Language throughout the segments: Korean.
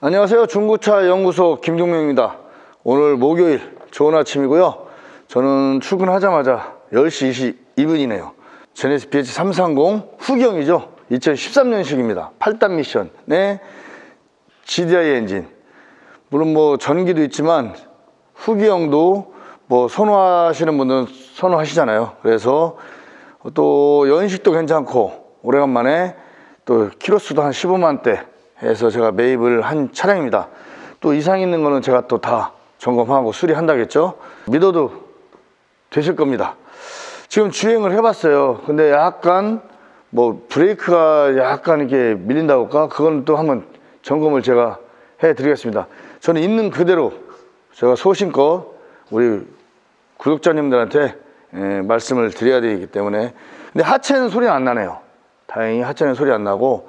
안녕하세요. 중고차 연구소 김종명입니다. 오늘 목요일 좋은 아침이고요. 저는 출근하자마자 10시 22분이네요. 제네시 BH330 후경이죠. 2013년식입니다. 8단 미션. 네. GDI 엔진. 물론 뭐 전기도 있지만 후기형도 뭐 선호하시는 분들은 선호하시잖아요. 그래서 또 연식도 괜찮고 오래간만에 또 키로수도 한 15만 대 해서 제가 매입을 한 차량입니다. 또 이상 있는 거는 제가 또 다 점검하고 수리한다겠죠. 믿어도 되실 겁니다. 지금 주행을 해봤어요. 근데 약간 뭐 브레이크가 약간 이렇게 밀린다고 할까? 그건 또 한번 점검을 제가 해드리겠습니다. 저는 있는 그대로 제가 소신껏 우리 구독자님들한테 예, 말씀을 드려야 되기 때문에 근데 하체는 소리 안 나네요. 다행히 하체는 소리 안 나고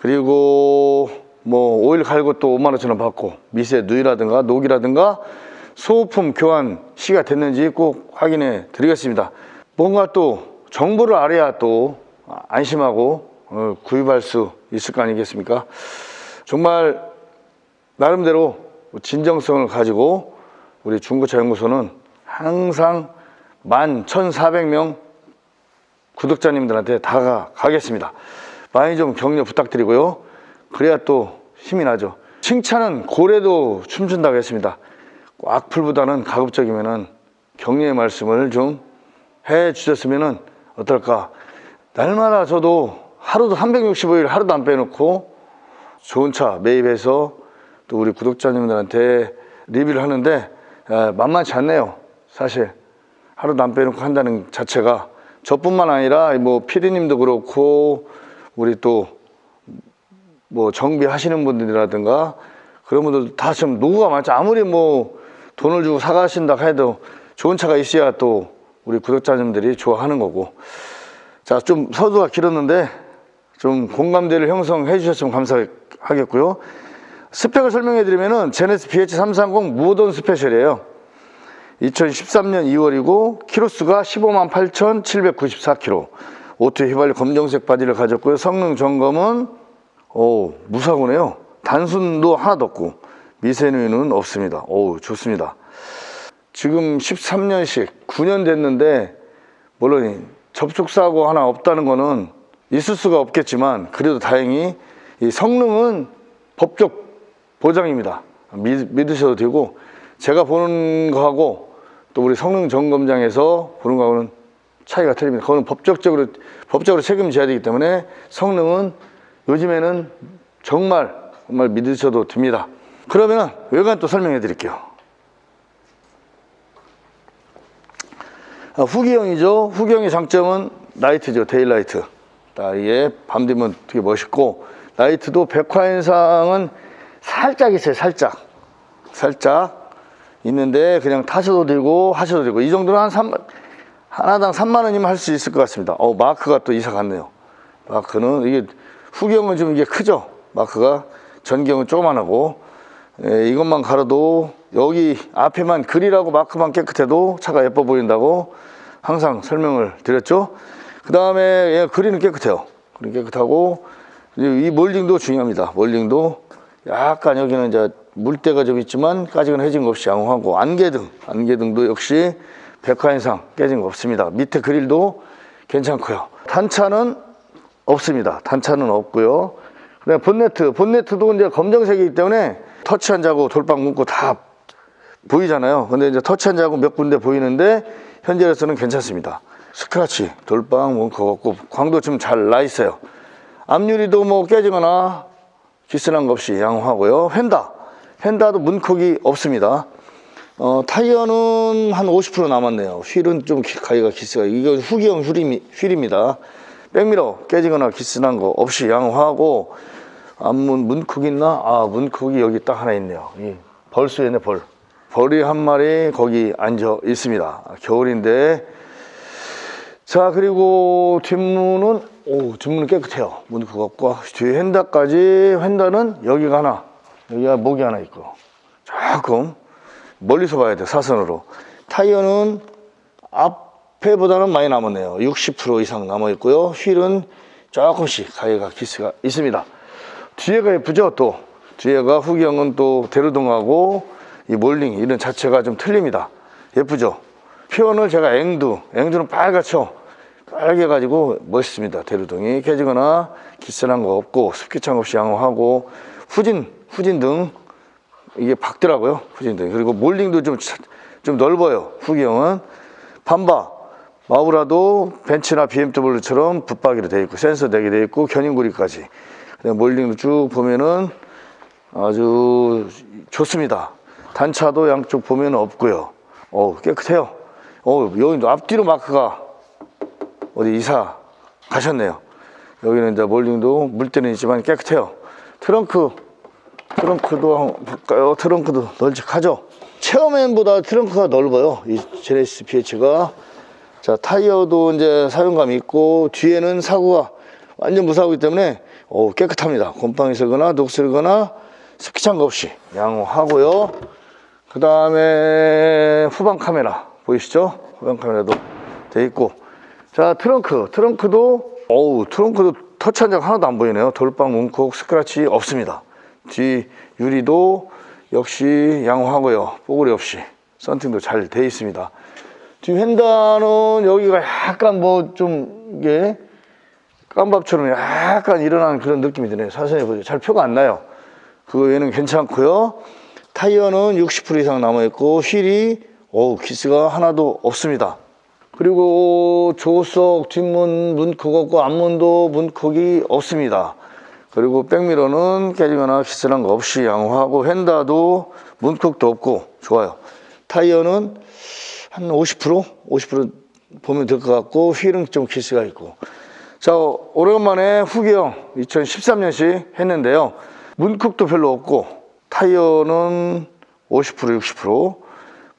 그리고 뭐 오일 갈고 또 5만 5천 원 받고 미세 누이라든가 녹이라든가 소모품 교환 시가 됐는지 꼭 확인해 드리겠습니다. 뭔가 또 정보를 알아야 또 안심하고 어, 구입할 수 있을 거 아니겠습니까? 정말 나름대로 진정성을 가지고 우리 중고차 연구소는 항상 만 1,400명 구독자님들한테 다가가겠습니다. 많이 좀 격려 부탁드리고요. 그래야 또 힘이 나죠. 칭찬은 고래도 춤춘다고 했습니다. 악플보다는 가급적이면은 격려의 말씀을 좀 해 주셨으면은 어떨까. 날마다 저도 하루도 365일 하루도 안 빼놓고 좋은 차 매입해서 또 우리 구독자님들한테 리뷰를 하는데 에, 만만치 않네요. 사실 하루도 안 빼놓고 한다는 자체가 저뿐만 아니라 뭐 피디님도 그렇고 우리 또 뭐 정비하시는 분들이라든가 그런 분들 다좀 노고가 많죠. 아무리 뭐 돈을 주고 사가신다 해도 좋은 차가 있어야 또 우리 구독자님들이 좋아하는 거고. 자, 좀 서두가 길었는데 좀 공감대를 형성해 주셨으면 감사하겠고요. 스펙을 설명해 드리면은 제네스 BH330 무오던 스페셜이에요. 2013년 2월이고 키로수가 15만 8,794km. 오토 휘발유 검정색 바디를 가졌고요. 성능 점검은 오, 무사고네요. 단순도 하나도 없고 미세누이는 없습니다. 오, 좋습니다. 지금 13년씩 9년 됐는데 물론 접촉사고 하나 없다는 거는 있을 수가 없겠지만 그래도 다행히 이 성능은 법적 보장입니다. 믿, 믿으셔도 되고 제가 보는 거하고 또 우리 성능 점검장에서 보는 거하고는 차이가 틀립니다. 그거는 법적으로 법적으로 책임져야 되기 때문에 성능은 요즘에는 정말 정말 믿으셔도 됩니다. 그러면 외관 또 설명해 드릴게요. 아, 후기형이죠. 후기형의 장점은 라이트죠. 데일라이트. 딱 이게 밤 되면 되게 멋있고 라이트도 백화현상은 살짝 있어요. 살짝. 살짝 있는데 그냥 타셔도 되고 하셔도 되고 이 정도는 한 3, 하나당 3만 원이면 할 수 있을 것 같습니다. 어, 마크가 또 이사 갔네요. 마크는 이게 후경은 좀 이게 크죠. 마크가 전경은 조그만하고 예, 이것만 갈아도 여기 앞에만 그리라고 마크만 깨끗해도 차가 예뻐 보인다고 항상 설명을 드렸죠. 그 다음에 예, 그리는 깨끗해요. 그리 깨끗하고 이 몰딩도 중요합니다. 몰딩도 약간 여기는 이제 물때가 좀 있지만 까지는 해진 거 없이 양호하고 안개등 안개등도 역시 백화인상 깨진 거 없습니다. 밑에 그릴도 괜찮고요. 단차는 없습니다. 단차는 없고요. 그다음 본네트, 본네트도 이제 검정색이기 때문에 터치한 자국 돌방 문고 다 보이잖아요. 근데 이제 터치한 자국 몇 군데 보이는데 현재로서는 괜찮습니다. 스크라치, 돌방 문고 없고 광도 좀잘나 있어요. 앞유리도 뭐 깨지거나 기스난 거 없이 양호하고요. 휀다, 휀다도 문콕이 없습니다. 어, 타이어는 한 50% 남았네요. 휠은 좀 기- 가위가 기스가 이거 후기형 휠이, 휠입니다. 백미러 깨지거나 기스난 거 없이 양호하고 앞문 문콕 있나? 아 문콕이 여기 딱 하나 있네요. 이 벌수에네 벌. 벌이 한 마리 거기 앉아 있습니다. 아, 겨울인데 자 그리고 뒷문은 오 뒷문은 깨끗해요. 문콕 없고 뒤에 휀다까지 휀다는 여기가 하나 여기가 목이 하나 있고 조금 멀리서 봐야 돼 사선으로 타이어는 앞에보다는 많이 남았네요 60% 이상 남아 있고요 휠은 조금씩 가위가 기스가 있습니다 뒤에가 예쁘죠 또 뒤에가 후경은 또 대루동하고 이 몰링 이런 자체가 좀 틀립니다. 예쁘죠? 표현을 제가 앵두, 앵두는 빨갛죠? 빨개 가지고 멋있습니다. 대루동이 깨지거나 기스난 거 없고 습기창 없이 양호하고 후진, 후진 등 이게 박더라고요. 후진 등 그리고 몰링도 좀, 차- 좀 넓어요. 후경은 반바 마우라도 벤츠나 BMW처럼 붙박이로 되어 있고 센서 되게 되어 있고 견인구리까지 몰링도 쭉 보면은 아주 좋습니다. 단차도 양쪽 보면 없고요. 어 깨끗해요. 어 여기 앞뒤로 마크가 어디 이사 가셨네요. 여기는 이제 몰링도 물때는 있지만 깨끗해요. 트렁크 트렁크도 한번 볼까요? 트렁크도 널찍하죠. 체어맨보다 트렁크가 넓어요. 이 제네시스 PH가 자 타이어도 이제 사용감이 있고 뒤에는 사고가 완전 무사하기 때문에 어, 깨끗합니다. 곰팡이 슬거나 녹 슬거나 습기 찬 거 없이 양호하고요. 그 다음에 후방 카메라 보이시죠? 후방 카메라도 돼 있고 자 트렁크 트렁크도 어우 트렁크도 터치한 적 하나도 안 보이네요. 돌방 문콕 스크래치 없습니다. 뒤 유리도 역시 양호하고요. 뽀글이 없이 썬팅도 잘 돼 있습니다. 뒤 휀다는 여기가 약간 뭐 좀 이게 깜밥처럼 약간 일어나는 그런 느낌이 드네요. 사선에 보죠. 잘 표가 안 나요. 그 얘는 괜찮고요. 타이어는 60% 이상 남아있고 휠이 어우 기스가 하나도 없습니다. 그리고 조석 뒷문 문콕 없고 앞문도 문콕이 없습니다. 그리고 백미러는 깨지거나 기스난 거 없이 양호하고 휀다도 문콕도 없고 좋아요. 타이어는 한 50%? 50% 보면 될 것 같고 휠은 좀 기스가 있고. 자 오랜만에 후기형 2013년식 했는데요. 문콕도 별로 없고 타이어는 50% 60%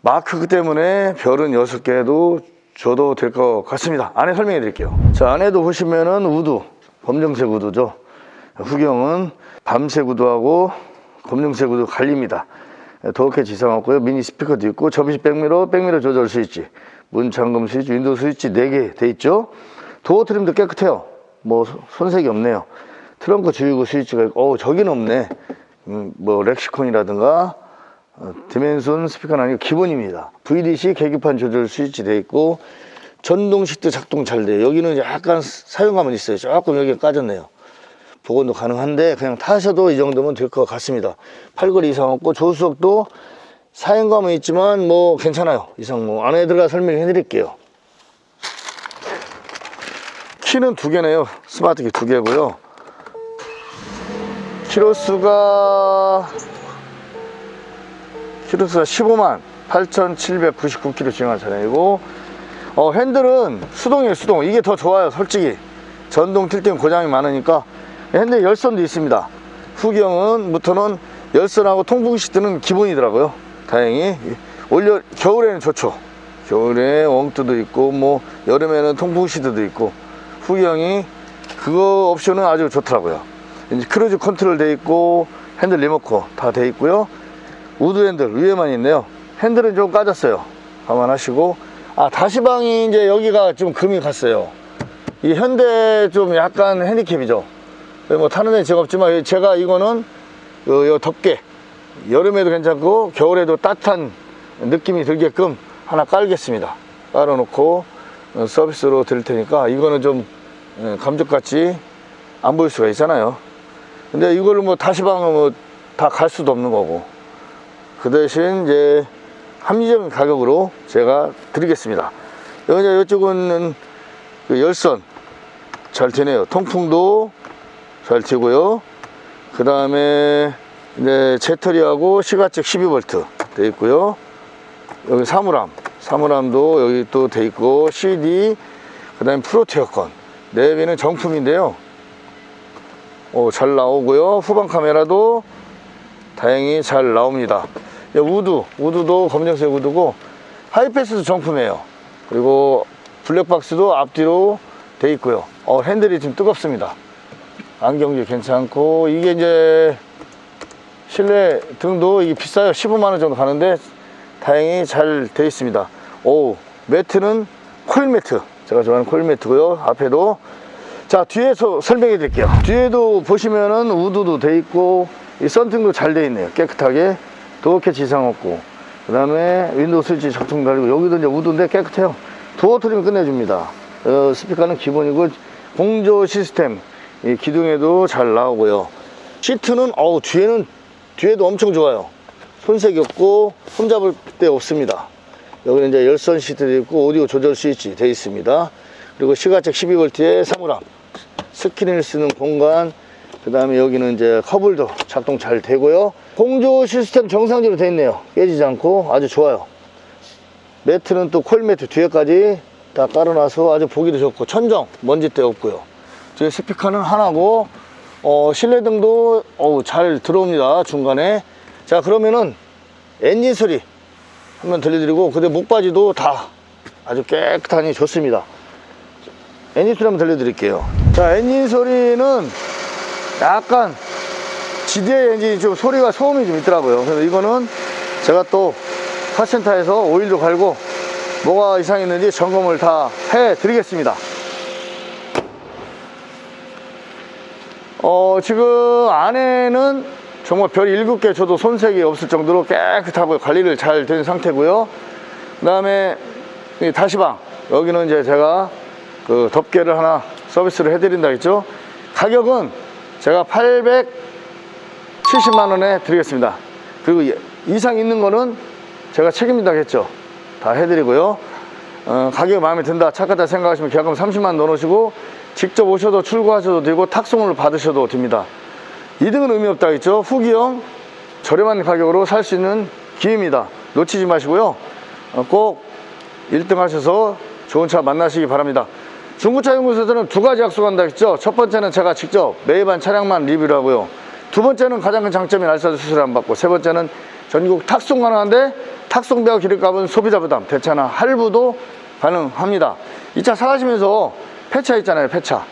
마크 때문에 별은 6개도 줘도 될 것 같습니다. 안에 설명해 드릴게요. 자 안에도 보시면은 우드 검정색 우드죠 후경은 밤색 우드하고 검정색 우드 갈립니다. 더럽게 지상 없고요. 미니 스피커도 있고 접이식 백미러 백미러 조절 스위치 문 잠금 스위치 윈도우 스위치 4개 돼 있죠. 도어 트림도 깨끗해요. 뭐 소- 손색이 없네요. 트렁크 주유구 스위치가 있고 어 저기는 없네. 음, 뭐 렉시콘이라든가 어, 디멘션 스피커는 아니고 기본입니다. VDC 계기판 조절 스위치 돼 있고 전동 시트 작동 잘 돼요. 여기는 약간 사용감은 있어요. 조금 여기가 까졌네요 복원도 가능한데 그냥 타셔도 이 정도면 될 것 같습니다. 팔걸이 이상 없고 조수석도 사용감은 있지만 뭐 괜찮아요. 이상 뭐 안에 들어가 설명해 드릴게요. 키는 두 개네요. 스마트키 두 개고요. 키로수가 키로수가 15만 8,799km 주행한 차량이고 어, 핸들은 수동이에요 수동 이게 더 좋아요 솔직히 전동 틀 때는 고장이 많으니까 핸들 열선도 있습니다. 후경은부터는 열선하고 통풍 시트는 기본이더라고요. 다행히. 올려 겨울에는 좋죠. 겨울에 웡트도 있고 뭐 여름에는 통풍 시트도 있고 후경이 그거 옵션은 아주 좋더라고요. 이제 크루즈 컨트롤 돼 있고 핸들 리모컨 다 돼 있고요. 우드 핸들 위에만 있네요. 핸들은 좀 까졌어요. 감안하시고. 아 다시방이 이제 여기가 좀 금이 갔어요. 이 현대 좀 약간 핸디캡이죠 뭐 타는 데는 제가 없지만 제가 이거는 요, 요 덮개 여름에도 괜찮고 겨울에도 따뜻한 느낌이 들게끔 하나 깔겠습니다 깔아놓고 어, 서비스로 드릴 테니까 이거는 좀 예, 감쪽같이 안 보일 수가 있잖아요 근데 이걸로 뭐 다시방은 뭐 다 갈 수도 없는 거고 그 대신 이제 합리적인 가격으로 제가 드리겠습니다. 여기 이쪽은 그 열선 잘 되네요. 통풍도 잘 되고요. 그 다음에 이제 재터리하고 시가책 12V 돼 있고요. 여기 사물함, 사물함도 여기 또 돼 있고 CD, 그 다음에 프로트 에어컨. 내비는 정품인데요. 오, 잘 나오고요. 후방 카메라도 다행히 잘 나옵니다. 예, 우드, 우드도 검정색 우드고 하이패스도 정품이에요. 그리고 블랙박스도 앞뒤로 돼 있고요. 어, 핸들이 좀 뜨겁습니다. 안경도 괜찮고 이게 이제 실내 등도 이게 비싸요. 15만 원 정도 가는데 다행히 잘돼 있습니다. 오, 매트는 코일 매트. 제가 좋아하는 코일 매트고요. 앞에도 자 뒤에서 설명해 드릴게요 뒤에도 보시면은 우드도 돼 있고 이 썬팅도 잘 돼 있네요. 깨끗하게. 도어 캐치 이상 없고. 그 다음에 윈도우 스위치 적통 달리고 여기도 이제 우드인데 깨끗해요. 도어 트림 끝내줍니다. 어, 스피커는 기본이고 공조 시스템 이 기둥에도 잘 나오고요. 시트는 어우 뒤에는 뒤에도 엄청 좋아요. 손색이 없고 홈잡을 데 없습니다. 여기는 이제 열선 시트도 있고 오디오 조절 스위치 되어 있습니다. 그리고 시가책 12V에 사물함, 스크린을 쓰는 공간, 그 다음에 여기는 이제 커블도 작동 잘 되고요. 공조 시스템 정상적으로 되어 있네요. 깨지지 않고 아주 좋아요. 매트는 또 콜 매트 뒤에까지 다 깔아놔서 아주 보기도 좋고 천정 먼지때 없고요. 뒤에 스피커는 하나고 어, 실내등도 어우, 잘 들어옵니다 중간에. 자 그러면은 엔진 소리 한번 들려드리고 근데 목바지도 다 아주 깨끗하니 좋습니다. 엔진 소리 한번 들려드릴게요. 자 엔진 소리는 약간 GDI 엔진이 좀 소리가 소음이 좀 있더라고요. 그래서 이거는 제가 또 카센터에서 오일도 갈고 뭐가 이상했는지 점검을 다 해 드리겠습니다. 어, 지금 안에는 정말 별 7개 저도 손색이 없을 정도로 깨끗하고 관리를 잘 된 상태고요. 그 다음에 이 다시방. 여기는 이제 제가 그 덮개를 하나 서비스를 해드린다 했죠. 가격은 제가 870만 원에 드리겠습니다. 그리고 이- 이상 있는 거는 제가 책임진다 했죠. 다 해드리고요. 어, 가격이 마음에 든다, 착하다 생각하시면 계약금 30만 넣어놓으시고 직접 오셔도 출고하셔도 되고 탁송을 받으셔도 됩니다. 이등은 의미 없다 했죠. 후기형 저렴한 가격으로 살 수 있는 기회입니다. 놓치지 마시고요. 어, 꼭 1등 하셔서 좋은 차 만나시기 바랍니다. 중고차 연구소에서는 두 가지 약속한다 했죠. 첫 번째는 제가 직접 매입한 차량만 리뷰를 하고요. 두 번째는 가장 큰 장점이 날짜도 수수료 안 받고 세 번째는 전국 탁송 가능한데 탁송비와 기름값은 소비자 부담, 대차나 할부도 가능합니다. 이 차 사가시면서 폐차 있잖아요, 폐차.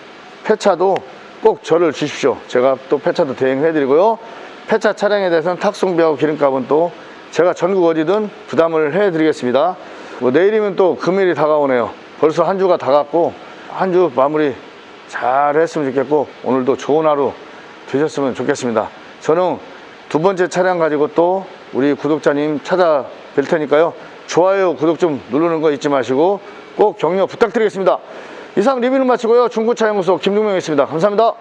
폐차도 꼭 저를 주십시오. 제가 또 폐차도 대행해드리고요. 폐차 차량에 대해서는 탁송비하고 기름값은 또 제가 전국 어디든 부담을 해드리겠습니다. 뭐 내일이면 또 금일이 다가오네요. 벌써 한 주가 다 갔고 한 주 마무리 잘 했으면 좋겠고 오늘도 좋은 하루 되셨으면 좋겠습니다. 저는 두 번째 차량 가지고 또 우리 구독자님 찾아뵐 테니까요. 좋아요, 구독 좀 누르는 거 잊지 마시고 꼭 격려 부탁드리겠습니다. 이상 리뷰를 마치고요. 중고차 연구소 김동명이었습니다. 감사합니다.